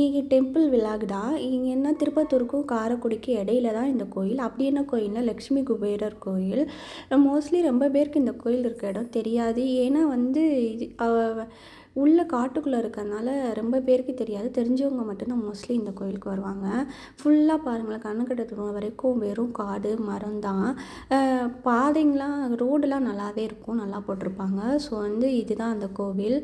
இங்கே டெம்பிள் விலாகுடா இங்கே என்ன திருப்பத்தூருக்கும் காரைக்குடிக்கும் இடையில தான் இந்த கோயில். அப்படி என்ன கோயில்னா லக்ஷ்மி குபேரர் கோயில். மோஸ்ட்லி ரொம்ப பேருக்கு இந்த கோயில் இருக்க இடம் தெரியாது. ஏன்னா வந்து இது உள்ளே காட்டுக்குள்ளே இருக்கறனால ரொம்ப பேருக்கு தெரியாது. தெரிஞ்சவங்க மட்டும்தான் மோஸ்ட்லி இந்த கோயிலுக்கு வருவாங்க. ஃபுல்லாக பாருங்களேன் கண்ணுக்கட்ட தூரம் வரைக்கும் வெறும் காடு மரம் தான். பாதைங்களாம் ரோடெலாம் நல்லாவே இருக்கும் நல்லா போட்டிருப்பாங்க. ஸோ வந்து இதுதான் அந்த கோவில்.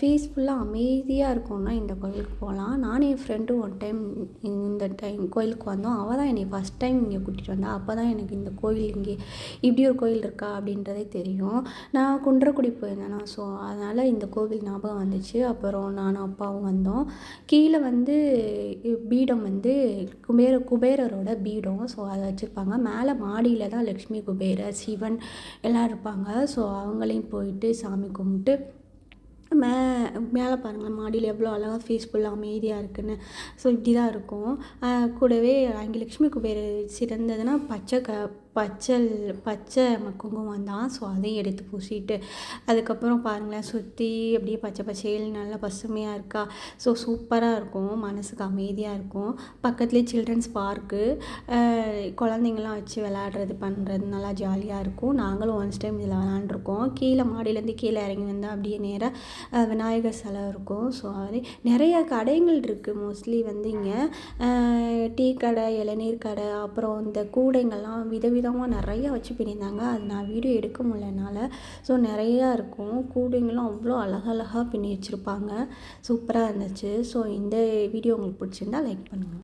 பீஸ்ஃபுல்லாக அமைதியாக இருக்கும்னா இந்த கோவிலுக்கு போகலாம். நானும் என் ஃப்ரெண்டும் ஒன் டைம் இந்த டைம் கோயிலுக்கு வந்தோம். அவள் தான் என்னை ஃபஸ்ட் டைம் இங்கே கூட்டிகிட்டு வந்தா. அப்போ தான் எனக்கு இந்த கோயில் இங்கே இப்படி ஒரு கோயில் இருக்கா அப்படின்றதே தெரியும். நான் குன்றக்குடி போயிருந்தேனா ஸோ அதனால் இந்த கோவில் ஞாபகம் வந்துச்சு. அப்புறம் நானும் அப்பாவும் வந்தோம். கீழே வந்து பீடம் வந்து குபேர குபேரரோட பீடம். ஸோ அதை வச்சுருப்பாங்க. மேலே மாடியில் தான் லக்ஷ்மி குபேரர் சிவன் எல்லாம் இருப்பாங்க. ஸோ அவங்களையும் போயிட்டு சாமி கும்பிட்டு மே மேலே பாருங்களேன் மாடியில் எவ்வளோ அழகாக பீஸ்ஃபுல்லாக அமைதியாக இருக்குன்னு. ஸோ இப்படி தான் இருக்கும் கூடவே அங்கே லக்ஷ்மி சிறந்ததுன்னா பச்சை க பச்சல் பச்சை குங்குமம் தான். ஸோ அதையும் எடுத்து பூசிட்டு அதுக்கப்புறம் பாருங்களேன் சுற்றி அப்படியே பச்சை பச்சையில் நல்லா பசுமையாக இருக்கா. ஸோ சூப்பராக இருக்கும். மனசுக்கு அமைதியாக இருக்கும். பக்கத்துலேயே சில்ட்ரன்ஸ் பார்க்கு குழந்தைங்களாம் வச்சு விளாட்றது பண்ணுறது நல்லா ஜாலியாக இருக்கும். நாங்களும் ஒன்ஸ் டைம் இதில் விளாண்டுருக்கோம் கீழே மாடியிலேருந்து கீழே இறங்கி வந்தால் அப்படியே நேராக விநாயகர் சிலை இருக்கும். ஸோ அது நிறைய கடைகள் இருக்குது மோஸ்ட்லி வந்து இங்கே. டீ கடை இளநீர் கடை அப்புறம் இந்த கூடைங்கள்லாம் விதவிதமாக நிறையா வச்சு பின்னியிருந்தாங்க அது நான் வீடியோ எடுக்க முடியல என்னால் ஸோ நிறையா இருக்கும். கூடைங்களும் அவ்வளோ அழகழகாக பின்னி வச்சுருப்பாங்க. சூப்பராக இருந்துச்சு. ஸோ இந்த வீடியோ உங்களுக்கு பிடிச்சிருந்தா லைக் பண்ணுங்கள்